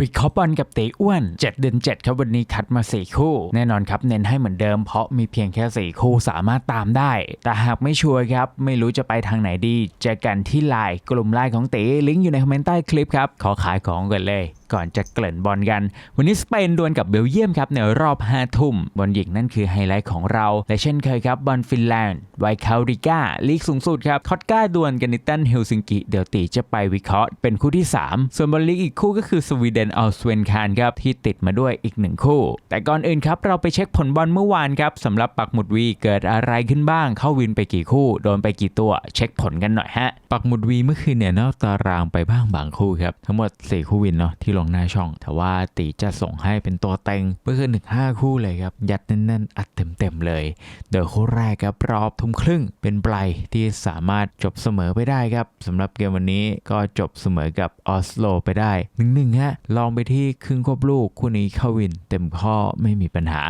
วิเคราะห์บอลกับเตอ้วน 7 เดือน 7 ครับวันนี้คัดมา 4 คู่ แน่นอนครับเน้นให้เหมือนเดิมเพราะมีเพียงแค่ 4 คู่สามารถตามได้ แต่หากไม่ชัวร์ครับ ไม่รู้จะไปทางไหนดี เจอกันที่ไลน์กลุ่มไลน์ของเตลิงก์อยู่ในคอมเมนต์ใต้คลิปครับ ขอขายของกันเลยก่อนจะเกริ่นบอลกัน วันนี้สเปนดวลกับเบลเยียมครับในรอบ5ทุ่มบอลหญิงนั่นคือไฮไลท์ของเรา และเช่นเคยครับบอลฟินแลนด์ไวคาริก้าลีกสูงสุดครับคอตก้าดวลกันนิตันเฮลซิงกิเดี๋ยวตีจะไปวิเคราะห์เป็นคู่ที่ 3 ส่วนบอลลีกอีกคู่ก็คือสวีเดนอัลสเวนคานครับที่ติดมาด้วยอีกหนึ่งคู่ แต่ก่อนอื่นครับเราไปเช็คผลบอลเมื่อวานครับสำหรับปักหมุดวีเกิดอะไรขึ้นบ้าง เข้าวินไปกี่คู่โดนไปกี่ตัว เช็คผลกันหน่อยฮะปักหมุดวีเมื่อคืนเนี่ยนอกตารางไปบ้างบางคู่ครับทั้งหมด 4 คู่วินเนาะที่ลงหน้าช่อง แต่ว่าตีจะส่งให้เป็นตัวเต็งเมื่อคืนถึง5คู่เลยครับ ยัดแน่นๆ อัดเต็มๆเลย โดยคู่แรกครับรอบทุ่มครึ่งเป็นไบรที่สามารถจบเสมอไปได้ครับสำหรับเกมวันนี้ก็จบเสมอกับออสโลไปได้หนึ่งๆฮะลองไปที่ครึ่งควบลูกคู่นี้เข้าวินเต็มข้อไม่มีปัญหา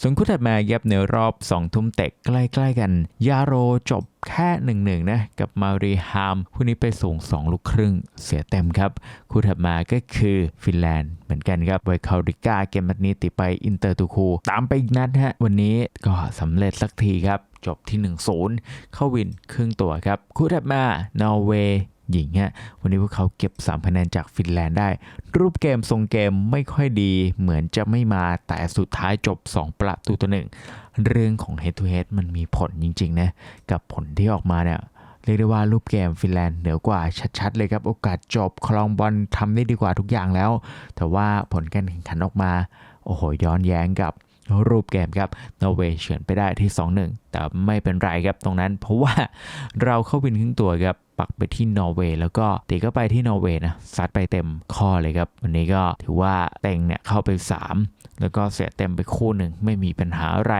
ส่วนคู่ถัดมาครับในรอบ 2 ทุ่มเตะใกล้ๆกัน ยาโรจบแค่หนึ่งหนึ่งนะกับมารีฮามคู่นี้ไปสูง 2 ลูกครึ่ง เสียเต็มครับ คู่ถัดมาก็คือฟินแลนด์เหมือนกันครับไวคาริก้าเกมนัดนี้ติดไปอินเตอร์ตูคูตามไปอีกนัดฮะวันนี้ก็สำเร็จสักทีครับ จบที่ 1-0 เข้าวินครึ่งตัวครับ คู่ถัดมานอร์เวย์ หญิงฮะวันนี้พวกเขาเก็บ3คะแนนจากฟินแลนด์ได้ รูปเกมทรงเกมไม่ค่อยดี เหมือนจะไม่มาแต่สุดท้ายจบ 2 ประตูต่อหนึ่งเรื่องของ head to head มันมีผลจริงๆนะกับผลที่ออกมาเนี่ยเรียกได้ว่ารูปเกมฟินแลนด์เหนือกว่าชัดๆ เลยครับ โอกาสจบคลองบอลทำได้ดีกว่าทุกอย่างแล้ว แต่ว่าผลการแข่งขันออกมา โอ้โห ย้อนแย้งกับรูปเกมครับนอร์เวย์เฉือนไปได้ที่ 2-1 แต่ไม่เป็นไรครับตรงนั้น เพราะว่าเราเข้าวินครึ่งตัวครับ ปักไปที่นอร์เวย์แล้วก็ตีก็ไปที่นอร์เวย์นะซัดไปเต็มข้อเลยครับวันนี้ก็ถือว่าเต็งเนี่ยเข้าไป 3 แล้วก็เสียเต็มไปคู่หนึ่งไม่มีปัญหาอะไร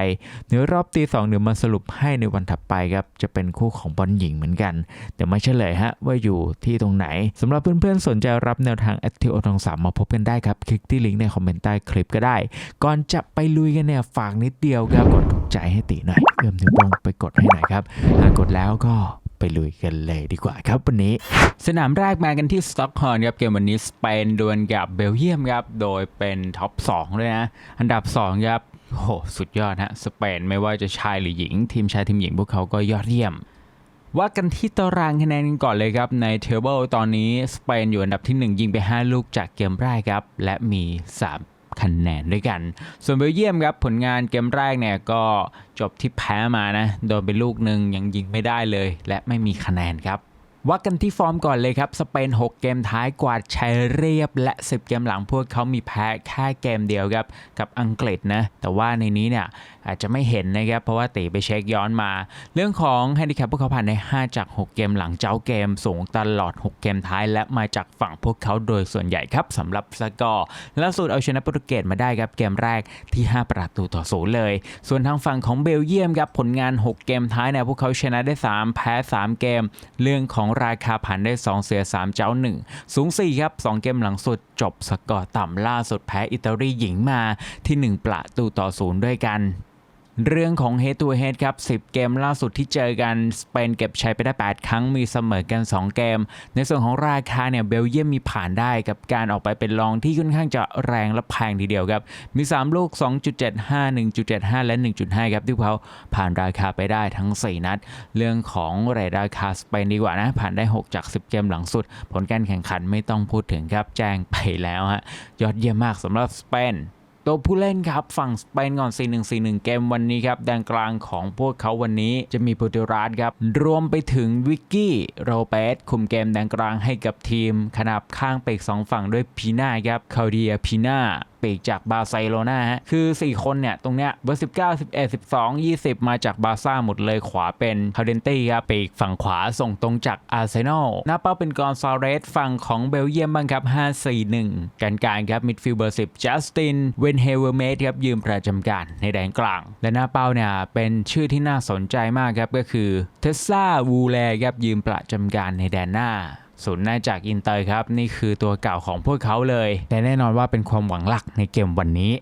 เดี๋ยวรอบตีสองเดี๋ยวมาสรุปให้ในวันถัดไปครับจะเป็นคู่ของบอลหญิงเหมือนกันแต่ไม่เฉลยฮะว่าอยู่ที่ตรงไหนสำหรับเพื่อนๆสนใจรับแนวทางแอคทีโอทองสามมาพบกันได้ครับคลิกที่ลิงก์ในคอมเมนต์ใต้คลิปก็ได้ ก่อนจะไปลุยกันเนี่ยฝากนิดเดียวครับกดถูกใจให้ตีหน่อยเอื้อมนิ้วโป้งไปกดให้หน่อยครับหากกดแล้วก็ ไปลุยกันเลยดีกว่าครับวันนี้ สนามแรกมากันที่สต็อกโฮล์มครับเกมวันนี้สเปนดวลกับเบลเยียมครับโดยเป็นท็อป2ด้วยนะ อันดับ2ครับโอ้โหสุดยอดฮะสเปนไม่ว่าจะชายหรือหญิง ทีมชายทีมหญิงพวกเขาก็ยอดเยี่ยมว่ากันที่ตารางคะแนนกันก่อนเลยครับ ในเทเบิลตอนนี้สเปนอยู่อันดับที่ 1 ยิงไป 5 ลูกจากเกมแรกครับ และมี 3 คะแนนด้วยกัน ส่วนเบลเยียมครับผลงานเกมแรกเนี่ยก็จบที่แพ้มานะ โดนไปลูกหนึ่งยังยิงไม่ได้เลย และไม่มีคะแนนครับ ว่ากันที่ฟอร์มก่อนเลยครับ สเปน 6 เกมท้ายกวาดชัยเรียบและ 10 เกมหลังพวกเขามีแพ้แค่เกมเดียวครับ กับอังกฤษนะ แต่ว่าในนี้เนี่ยอาจจะไม่เห็นนะครับ เพราะว่าตีไปเช็คย้อนมา เรื่องของแฮนดิแคปพวกเขาผ่านใน 5 จาก 6 เกมหลังเจ้าเกมสูงตลอด 6 เกมท้าย และมาจากฝั่งพวกเขาโดยส่วนใหญ่ครับสำหรับสกอร์ล่าสุดเอาชนะโปรตุเกสมาได้ครับเกมแรกที่ 5 ประตูต่อศูนย์เลย ส่วนทางฝั่งของเบลเยียมครับผลงาน 6 เกมท้ายเนี่ยพวกเขาชนะได้ 3 แพ้ 3 เกม เรื่องของราคาผันได้ 2 เสีย 3 เจ้า 1 สูง 4 ครับ 2 เกมหลังสุดจบสกอร์ต่ำล่าสุดแพ้อิตาลีหญิงมาที่ 1 ประตูต่อศูนย์ด้วยกัน เรื่องของ Head to Head ครับ 10 เกมล่าสุดที่เจอกัน สเปนเก็บชัยไปได้ 8 ครั้ง มีเสมอกัน 2 เกม ในส่วนของราคาเนี่ย เบลเยียมมีผ่านได้กับการออกไปเป็นรองที่ค่อนข้างจะแรงและแพงทีเดียวครับ มี 3 ลูก 2.75 1.75 และ 1.5 ครับ ที่เขาผ่านราคาไปได้ทั้ง 4 นัด เรื่องของเรทราคาสเปนดีกว่านะ ผ่านได้ 6 จาก 10 เกมหลังสุด ผลการแข่งขันไม่ต้องพูดถึงครับ แจ้งไปแล้วฮะ ยอดเยี่ยมมากสำหรับสเปน ตัวผู้เล่นครับฝั่งสเปนก่อน 4-1-4-1 เกมวันนี้ครับแดนกลางของพวกเขาวันนี้จะมีโปรตุรัสครับ รวมไปถึงวิกกี้โรเปสคุมเกมแดนกลางให้กับทีมขนาบข้างปีกสองฝั่งด้วยพีน่าครับคาเดียพีน่าปีกจากบาร์เซโลนาฮะคือ 4 คนเนี่ย ตรงเนี้ยเบอร์ 19 11 12 20 มาจากบาร์ซ่าหมดเลยขวาเป็นคาเดนตี้ครับปีกฝั่งขวาส่งตรงจากอาร์เซนอลหน้าเป้าเป็นกอนซาเรสฝั่งของเบลเยียมบ้างครับ 5-4-1 กันการครับมิดฟิลด์เบอร์ 10 จัสติน เวนเฮเวอร์เมทครับยืมประจำการในแดนกลาง และหน้าเป้าเนี่ย เป็นชื่อที่น่าสนใจมากครับก็คือเทสซาวูแลครับยืมประจำการในแดนหน้า ศูนย์หน้าจากอินเตอร์ครับ นี่คือตัวเก่าของพวกเขาเลยแต่แน่นอนว่าเป็นความหวังหลักในเกมวันนี้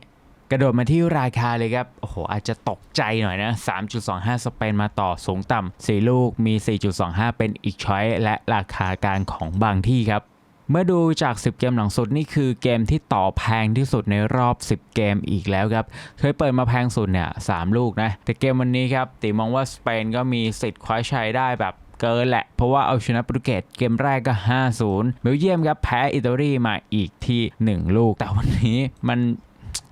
กระโดดมาที่ราคาเลยครับ โอ้โห อาจจะตกใจหน่อยนะ 3.25 สเปนมาต่อสูงต่ำ4ลูกมี 4.25 เป็นอีกช้อยและราคากลางของบางที่ครับเมื่อดูจาก 10 เกมหลังสุดนี่คือเกมที่ต่อแพงที่สุดในรอบ 10 เกมอีกแล้วครับ เคยเปิดมาแพงสุดเนี่ยสลูกนะ แต่เกมวันนี้ครับติมองว่าสเปนก็มีสิทธิ์คว้าชัยได้แบบ เกินแหละ เพราะว่าเอาชนะโปรตุเกสเกมแรกก็ 5-0 เบลเยียมครับแพ้อิตาลีมาอีกที่ 1 ลูก แต่วันนี้มัน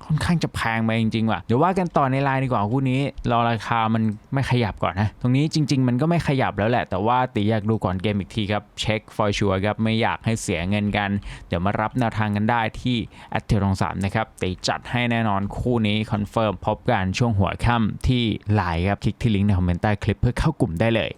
ค่อนข้างจะแพงไปจริงๆว่ะ เดี๋ยวว่ากันต่อในไลน์ดีกว่าคู่นี้ รอราคามันไม่ขยับก่อนนะ ตรงนี้จริง ๆ มันก็ไม่ขยับแล้วแหละ แต่ว่าตีอยากดูก่อนเกมอีกทีครับ เช็ค for sure ครับ ไม่อยากให้เสียเงินกัน เดี๋ยวมารับแนวทางกันได้ที่แอดเทลองสามนะครับตีจัดให้แน่นอนคู่นี้คอนเฟิร์มพบกันช่วงหัวค่ำที่ไลน์ครับคลิกที่ลิงก์ในคอมเมนต์ใต้คลิปเพื่อเข้ากลุ่มได้เลย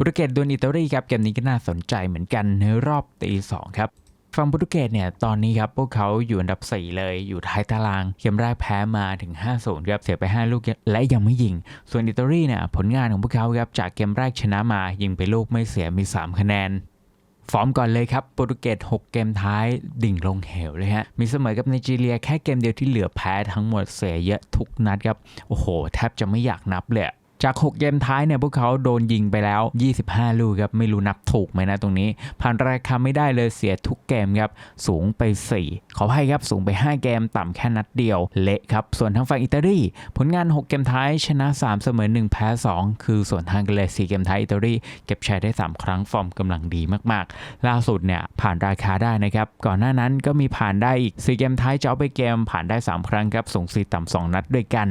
โปรตุเกสดวลอิตาลีครับเกมนี้ก็น่าสนใจเหมือนกันในรอบตีสองครับฝั่งโปรตุเกสเนี่ยตอนนี้ครับพวกเขาอยู่อันดับ 4 เลยอยู่ท้ายตารางเกมแรกแพ้มาถึง 5-0ครับเสียไป 5 ลูกและยังไม่ยิง ส่วนอิตาลีเนี่ยผลงานของพวกเขาครับจากเกมแรกชนะมายิงไปลูกไม่เสียมี 3 คะแนน ฟอร์มก่อนเลยครับโปรตุเกส6 เกมท้ายดิ่งลงเหวเลยฮะมีเสมอกับไนจีเรียแค่เกมเดียวที่เหลือแพ้ทั้งหมดเสียเยอะทุกนัดครับโอ้โห แทบจะไม่อยากนับเลย จาก 6 เกมท้ายเนี่ยพวกเขาโดนยิงไปแล้ว 25 ลูกครับไม่รู้นับถูกไหมนะตรงนี้ ผ่านราคาไม่ได้เลยเสียทุกเกมครับสูงไป 4 ขอให้ครับสูงไป 5 เกมต่ำแค่นัดเดียวเละครับส่วนทางฝั่งอิตาลีผลงาน 6 เกมท้ายชนะ 3 เสมอ 1 แพ้ 2 คือส่วนทางกันเลย4เกมท้ายอิตาลีเก็บชัยได้ 3 ครั้งฟอร์มกำลังดีมากๆ ล่าสุดเนี่ยผ่านราคาได้นะครับก่อนหน้านั้นก็มีผ่านได้อีก4เกมท้ายเจ้าไปเกมผ่านได้ 3 ครั้งครับสูง4ต่ำ2นัดด้วยกัน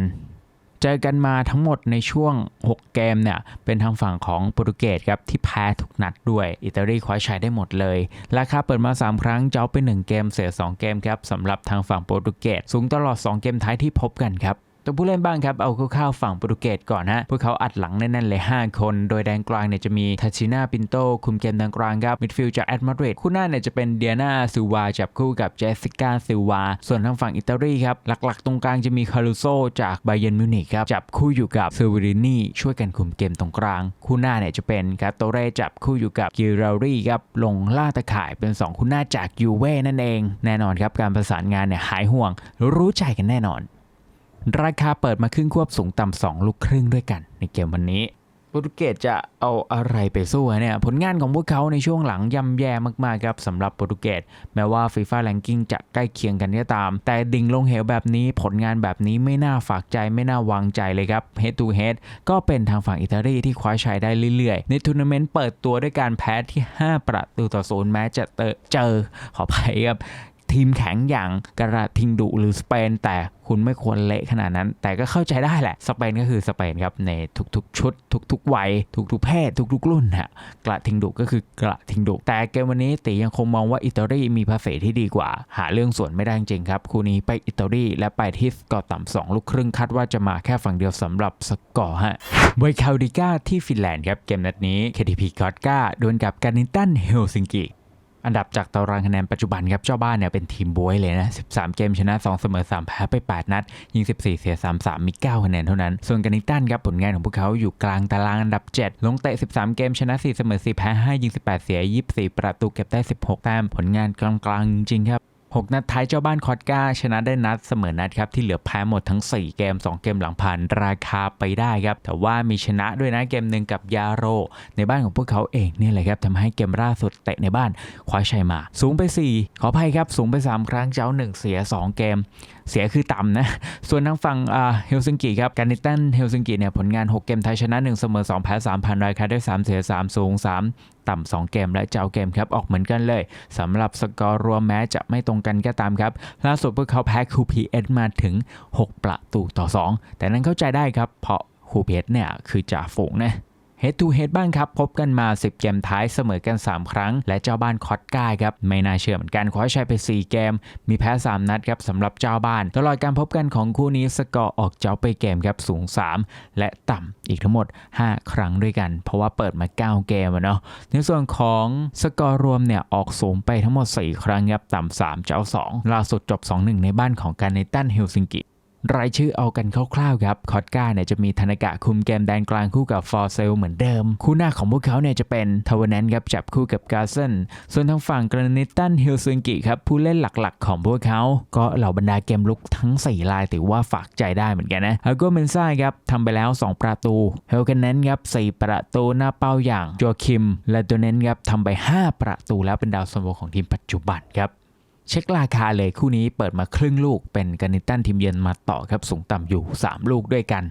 เจอกันมาทั้งหมดในช่วง 6 เกมเนี่ยเป็นทางฝั่งของโปรตุเกสครับที่แพ้ทุกนัดด้วย อิตาลีคว้าชัยได้หมดเลย ราคาเปิดมา 3 ครั้งเจ้าไป 1 เกมเสีย 2 เกมครับสำหรับทางฝั่งโปรตุเกสสูงตลอด 2 เกมท้ายที่พบกันครับ ตัวผู้เล่นบ้างครับ เอาคร่าวๆฝั่งโปรตุเกสก่อนฮะ พวกเขาอัดหลังแน่นๆเลย 5 คน โดยแดนกลางเนี่ยจะมีทัชิน่าปินโต คุมเกมแดนกลางครับ มิดฟิลด์จากแอตมาดริดคู่หน้าเนี่ยจะเป็นเดียนาซิลวาจับคู่กับเจสสิก้าซิลวา ส่วนทางฝั่งอิตาลีครับ หลักๆ ตรงกลางจะมีคารุโซจากไบเยนมิวนิกครับ จับคู่อยู่กับเซอร์วิรินีช่วยกันคุมเกมตรงกลาง คู่หน้าเนี่ยจะเป็นกาโตเรจับคู่อยู่กับกิรารีครับ ลงล่าตะข่ายเป็นสองคู่หน้าจากยูเว่นั่นเอง แน่นอนครับการประสานงานเนี่ยหายห่วง รู้ใจกันแน่นอน ราคาเปิดมาครึ่งควบสูงต่ำสองลูกครึ่งด้วยกัน ในเกมวันนี้โปรตุเกสจะเอาอะไรไปสู้เนี่ยผลงานของพวกเขาในช่วงหลังย่ำแย่มากๆครับสำหรับโปรตุเกสแม้ว่าฟีฟ่าแ a งกิ้งจะใกล้เคียงกันก็ตาม แต่ดิ่งลงเหวแบบนี้ผลงานแบบนี้ไม่น่าฝากใจไม่น่าวางใจเลยครับ head to head ก็เป็นทางฝั่งอิตาลีที่คว้าชัยได้เรื่อยๆ ในทัวร์นาเมนต์เปิดตัวด้วยการแพ้ที่ 5 ประตูต่อศูนย์แม้จะเจอขออภัยครับ ทีมแข็งอย่างกระทิงดุหรือสเปน แต่คุณไม่ควรเละขนาดนั้น แต่ก็เข้าใจได้แหละ สเปนก็คือสเปนครับ ในทุกๆ ชุด ทุกๆ วัย ทุกๆ เพศ ทุกๆ รุ่นฮะกระทิงดุก็คือกระทิงดุ แต่เกมวันนี้ตียังคงมองว่าอิตาลีมีภาษีที่ดีกว่า หาเรื่องส่วนไม่ได้จริงครับ คู่นี้ไปอิตาลีและไปที่สกอร์ต่ำสองลูกครึ่งคาดว่าจะมาแค่ฝั่งเดียวสำหรับสกอร์ฮะไวคาดิก้าที่ฟินแลนด์ครับเกมนัดนี้ KTP กอดก้าดวลกับการินตันเฮลซิงกิ อันดับจากตารางคะแนนปัจจุบันครับเจ้าบ้านเนี่ยเป็นทีมบวยเลยนะ 13 เกมชนะ 2 เสมอ 3 แพ้ไป 8 นัด ยิง 14 เสีย 3 3 มี 9 คะแนนเท่านั้น ส่วนกันนิตันครับผลงานของพวกเขาอยู่กลางตารางอันดับ 7 ลงเตะ 13 เกมชนะ 4 เสมอ 4 แพ้ 5 ยิง 18 เสีย 24 ประตูเก็บได้ 16 แต้มผลงานกลางๆจริงๆครับ 6 นัดท้ายเจ้าบ้านคอตกาชนะได้นัดเสมอนัดครับ ที่เหลือแพ้หมดทั้ง 4 เกม 2 เกมหลังผ่านราคาไปได้ครับ แต่ว่ามีชนะด้วยนะเกมหนึ่งกับยาโร ในบ้านของพวกเขาเองเนี่แหละครับทำให้เกมล่าสุดเตะในบ้านคว้าชัยมา สูงไป 4 ขออภัยครับสูงไป 3 ครั้งเจ้า 1 เสีย 2 เกม เสียคือต่ำนะ ส่วนทางฝั่งเฮลซิงกิครับการนิตันเฮลซิงกิเนี่ยผลงาน 6 เกมไทยชนะ 1 เสมอ 2 แพ้3ผ่านรายคาได้ 3 เสีย 3 สูง 3ต่ำ2เกมและเจ้าเกมครับออกเหมือนกันเลยสำหรับสกอร์รวมแม้จะไม่ตรงกันก็ตามครับ ล่าสุดพวกเขาแพ้คูพีเอสมาถึง 6 ประตูต่อ 2 แต่นั้นเข้าใจได้ครับเพราะคูพีเอสเนี่ยคือจ่าฝูงนะ Head to Head บ้างครับ พบกันมา 10 เกมท้ายเสมอกัน 3 ครั้ง และเจ้าบ้านคอตก้าครับ ไม่น่าเชื่อเหมือนกันคว้าชัยไป 4 เกม มีแพ้ 3 นัดครับสำหรับเจ้าบ้าน ตลอดการพบกันของคู่นี้สกอร์ออกเจ้าไปเกมครับสูง 3 และต่ำอีกทั้งหมด 5 ครั้งด้วยกัน เพราะว่าเปิดมา 9 เกมอะเนาะในส่วนของสกอร์รวมเนี่ยออกสูงไปทั้งหมด 4 ครั้งครับต่ำ3เจ้า 2 ล่าสุดจบ 2-1 ในบ้านของการในตันเฮลซิงกิ รายชื่อเอากันคร่าวๆครับ คอตกาเนี่ยจะมีธนกะคุมเกมแดนกลางคู่กับฟอร์เซลเหมือนเดิม คู่หน้าของพวกเขาเนี่ยจะเป็นทาวเนนครับจับคู่กับกาเซนส่วนทางฝั่งกรนิตันฮิลซิงกิครับผู้เล่นหลักๆ ของพวกเขา ก็เหล่าบรรดาเกมลุกทั้ง 4 ลายถือว่าฝากใจได้เหมือนกันนะอาโกเมนซ่าครับทำไปแล้ว 2 ประตูเฮลกันเนนครับ4ประตูหน้าเป้าอย่างโจคิมและโดเนนครับทำไป 5 ประตูแล้วเป็นดาวซันโวของทีมปัจจุบันครับ เช็คราคาเลยคู่นี้เปิดมาครึ่งลูกเป็นกานิตันทีมเยือนมาต่อครับสูงต่ำอยู่ 3 ลูกด้วยกัน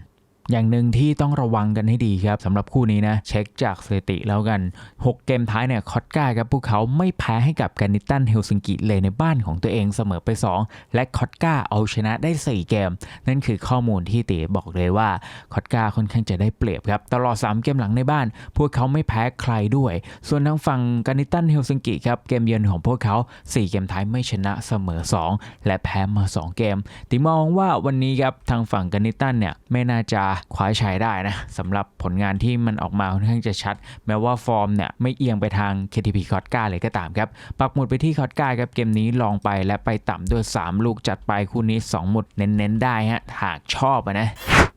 อย่างหนึ่งที่ต้องระวังกันให้ดีครับสำหรับคู่นี้นะ เช็คจากสถิติแล้วกัน 6 เกมท้ายเนี่ยคอตกาครับพวกเขาไม่แพ้ให้กับกานิตันเฮลซิงกิเลยในบ้านของตัวเองเสมอไป 2 และคอตกาเอาชนะได้ 4 เกม นั่นคือข้อมูลที่เตีบอกเลยว่าคอตกาค่อนข้างจะได้เปรียบครับตลอด 3 เกมหลังในบ้าน พวกเขาไม่แพ้ใครด้วย ส่วนทางฝั่งกานิตันเฮลซิงกิครับเกมเยือนของพวกเขา 4 เกมท้ายไม่ชนะเสมอ 2 และแพ้มา 2 เกมติมองว่าวันนี้ครับทางฝั่งกานิตันเนี่ยไม่น่าจะคว้าชัยได้นะสำหรับผลงานที่มันออกมาค่อนข้างจะชัด แม้ว่าฟอร์มเนี่ยไม่เอียงไปทาง KTP คอตกาเลยก็ตามครับปักหมุดไปที่คอตกาครับเกมนี้ลองไปและไปต่ำด้วย 3 ลูกจัดไปคู่นี้ 2 หมุดเน้นๆได้ฮะหากชอบนะ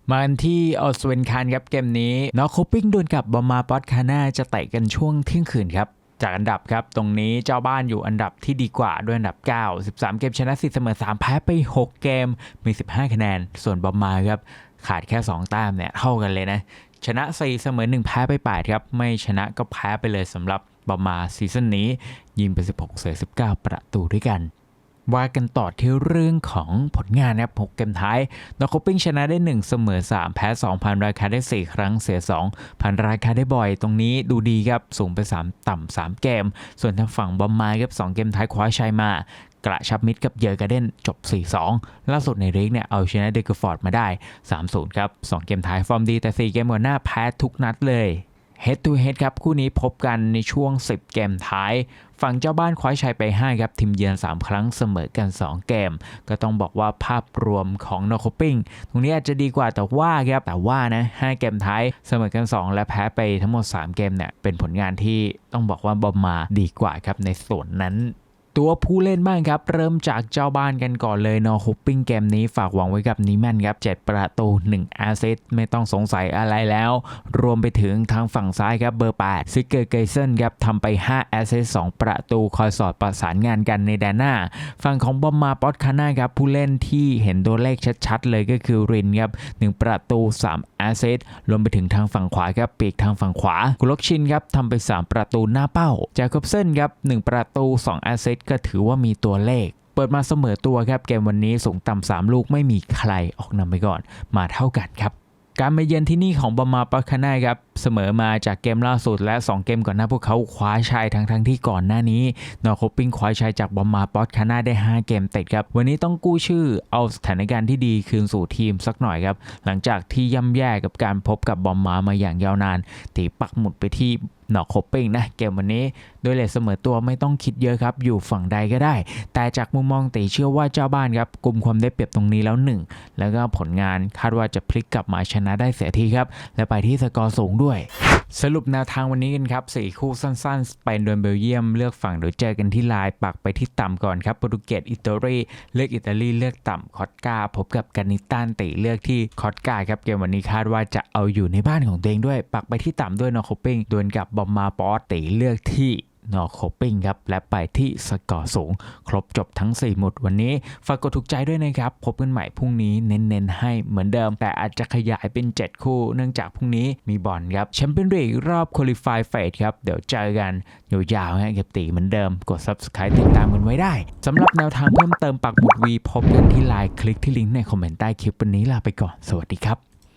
มากันที่ออสเวนคานครับเกมนี้นอคโคปิ้งดวลกับบอมมาปอตคาน่าจะเตะกันช่วงเที่ยงคืนครับจากอันดับครับ ตรงนี้เจ้าบ้านอยู่อันดับที่ดีกว่าด้วยอันดับ 9 13 เกมชนะ10เสมอ3แพ้ไป 6 เกมมี 15 คะแนน ส่วนบอมมาครับ ขาดแค่ 2 แต้มเนี่ยเท่ากันเลยนะ ชนะ4เสมอ1แพ้ไป8ครับไม่ชนะก็แพ้ไปเลยสำหรับบอมมาซีซั่นนี้ ยิงไป 16เสีย19 ประตูด้วยกันว่ากันต่อที่เรื่องของผลงานนะครับ6เกมท้ายนอคปิ้งชนะได้ 1 เสมอ 3 แพ้ 2 พันราคาได้ 4 ครั้งเสีย 2 พันราคาได้บ่อย ตรงนี้ดูดีครับ สูงไป 3 ต่ำ3 เกม ส่วนทางฝั่งบอมมาครับ2เกมท้ายคว้าชัยมา กระชับมิตรกับเยอร์กาเดนจบ 4-2 ล่าสุดในลีกเนี่ยเอาชนะเดกฟอร์ดมาได้ 3-0 ครับ 2 เกมท้ายฟอร์มดีแต่ 4 เกมก่อนหน้าแพ้ทุกนัดเลย Head to Head ครับ คู่นี้พบกันในช่วง 10 เกมท้าย ฝั่งเจ้าบ้านคว้าชัยไป 5 ครับ ทีมเยือน 3 ครั้งเสมอกัน 2 เกม ก็ต้องบอกว่าภาพรวมของโนอคปิ้งตรงนี้อาจจะดีกว่าแต่ว่าครับแต่ว่านะ 5 เกมท้ายเสมอกัน 2 และแพ้ไปทั้งหมด 3 เกมเนี่ยเป็นผลงานที่ต้องบอกว่าบอมมาดีกว่าครับในส่วนนั้น ตัวผู้เล่นบ้างครับ เริ่มจากเจ้าบ้านกันก่อนเลยนอฮุปปิ้งเกมนี้ฝากหวังไว้กับนิแมนครับ 7 ประตู 1 แอสซิสต์ไม่ต้องสงสัยอะไรแล้ว รวมไปถึงทางฝั่งซ้ายครับเบอร์ 8 ซิกเกอร์เกเซนครับทำไป 5 แอสซิสต์2ประตูคอยสอดประสานงานกันในแดนหน้า ฝั่งของบอมมาปอตคาน่าครับ ผู้เล่นที่เห็นตัวเลขชัดๆ เลยก็คือรินครับ1ประตู 3 แอสซิสต์รวมไปถึงทางฝั่งขวาครับปีกทางฝั่งขวากุลกชินครับทำไป 3 ประตูหน้าเป้าแจาคอบเซนครับ1ประตู 2 แอสซิสต์ก็ถือว่ามีตัวเลข เปิดมาเสมอตัวครับเกมวันนี้สูงต่ำสามลูกไม่มีใครออกนำไปก่อน มาเท่ากันครับการมาเยือนที่นี่ของบอมมาปาคาน่าครับเสมอมาจากเกมล่าสุดและ 2 เกมก่อนหน้าพวกเขาคว้าชัยทั้งทั้งที่ก่อนหน้านี้นอร์คปปิ้งคว้าชัยจากบอมมาปอตคาน่าได้ 5 เกมติดครับ วันนี้ต้องกู้ชื่อเอาสถานการณ์ที่ดีคืนสู่ทีมสักหน่อยครับ หลังจากที่ย่ำแย่กับการพบกับบอมมามาอย่างยาวนานตีปักหมุดไปที่ นอกโคปปิ้งนะเกมวันนี้โดยเลทเสมอตัวไม่ต้องคิดเยอะครับ อยู่ฝั่งใดก็ได้ แต่จากมุมมองตีเชื่อว่าเจ้าบ้านครับกลุ่มความได้เปรียบตรงนี้แล้วหนึ่งแล้วก็ผลงานคาดว่าจะพลิกกลับมาชนะได้เสียทีครับ และไปที่สกอร์สูงด้วย สรุปแนวทางวันนี้กันครับสี่คู่สั้นๆสเปนโดนเบลเยียม เลือกฝั่งโดยเจอกันที่ลายปักไปที่ต่ำก่อนครับโปรตุเกสอิตาลีเลือกอิตาลีเลือกต่ำคอตกาพบกับกานิตันตีเลือกที่คอตกาครับเกมวันนี้คาดว่าจะเอาอยู่ในบ้านของตัวเองด้วย ปักไปที่ต่ำด้วยนอโคปิ้งดวลกับบอมมาปอตีเลือกที่ นอร์โคปิ้งครับ และไปที่สกอร์สูง ครบจบทั้ง 4 หมุดวันนี้ ฝากกดถูกใจด้วยนะครับ พบกันใหม่พรุ่งนี้เน้นๆ ให้เหมือนเดิม แต่อาจจะขยายเป็น 7 คู่ เนื่องจากพรุ่งนี้มีบอลครับแชมเปี้ยนลีกรอบคุริฟายเฟสครับ เดี๋ยวเจอกันยาวๆฮะกับตีเหมือนเดิม กด subscribe ติดตามกันไว้ได้สำหรับแนวทางเพิ่มเติมปักหมุดวีพบกันที่ไลน์คลิกที่ลิงก์ในคอมเมนต์ใต้คลิปวันนี้ลาไปก่อนสวัสดีครับ